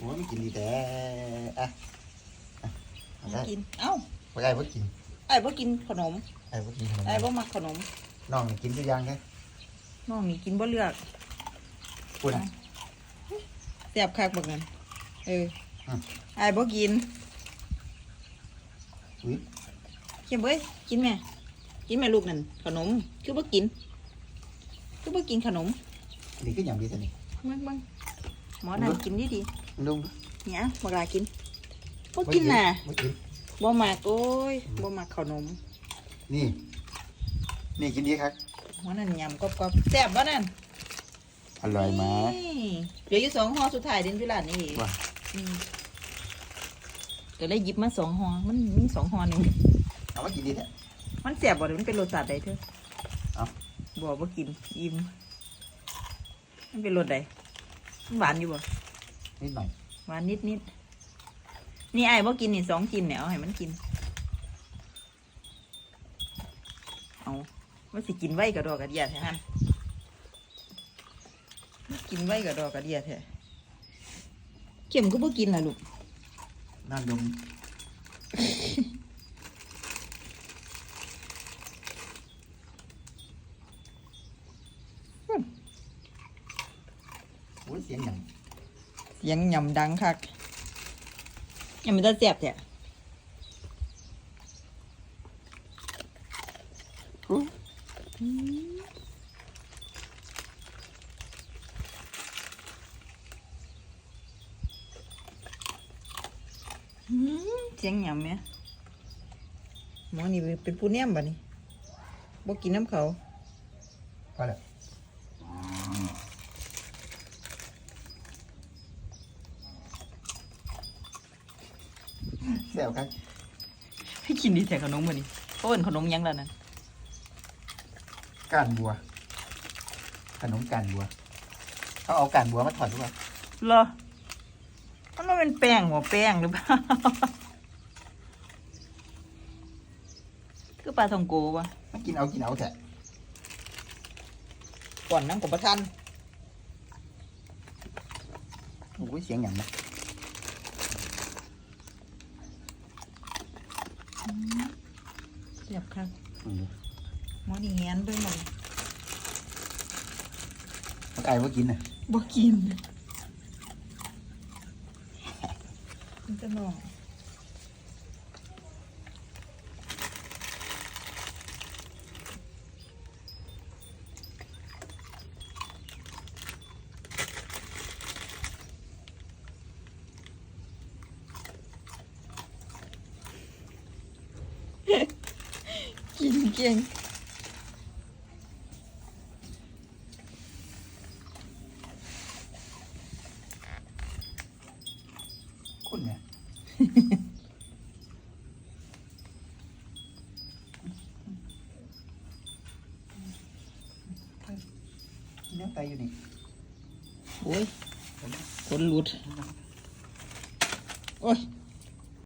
โอ้ยไม่กินดีแต่อะอะเอาได้กิน เอ้าไปไอ้พ่กินไอ้บ่กินขนมไอ้พ่กินขนมไอ้บ่มักขนม น้องนี่กินทุกอย่างแค่น้องนี่กินบ่เลือกคุณแซ่บคักบักนั้นเอออืมไอ้บ่กินอุ้ยเข้มเอ้ยกินแม่กินแม่ลูกนั่นขนม คือบ่กิน คือบ่กินขนมนี่ก็อย่างดีแต่นี่มึงมึง หมอนั่นกินดีดีลุงๆเนี่ยบักลากินบ่กินน่ะไม่กินบ่มักโอ้ยบ่มักขนม นี่ นี่กินดีครับหมอนั่นยำกรอบๆแซ่บบ่นั่นอร่อยไหมนี่เหลืออยู่สองห่อสุดท้ายเด่นพิลานนี่ว่าอืมก็เลยหยิบมาสองห่อมันมีสองห่อหนึ่งเอามากินดีแท้มันแสบบ่หรือมันเป็นรสชาติใดเธอเอ้าบอกว่ากินอิ่มมันเป็นรสใดมัน หวานอยู่บ่นิดหน่อยหวานนิดนิดนี่ไอ้ายบ่กินนี่สองกินเนี่ยเอาให้มันกิน เอาว่าสิกินไว้กับดอกกระเดียแท้ฮันมันกินไว้กับดอกกระเดียแท้เข็มก็บ่กินล่ะลูกน้ำยมโอ้ยเสียงอย่างเสียงหย่ำดังคักยังไม่ได้เสียบแท้อืมเสียงหย่ำไหมหมอนี่เป็นผู้เนียมบ่นี่บ่กินน้ำเขาพอแล้ว ซวครับให้กินดีแต่ขนมบ่นี่เขาเป็นขนมหยังแล้วนั่นก้านบัว ขนมก้านบัว เขาเอาก้านบัวมาถอดหรือเปล่าเหรอมันมาเป็นแป้งหัวแป้งหรือเปล่า คือปลาทองโกวะไม่กินเอากินเอาแท้ก่อนน้ำกับประทันโอ้ยเสียงอย่างนะ เสียบครับอืมหมอนี่แงนเบิ่งหน่อยมันไก่ว่ากินน่ะบ่กินมันจะนอง กินเก่งคุณเนี่ยเนื้อไตอยู่นี่โอ้ยขนหลุด โอ้ย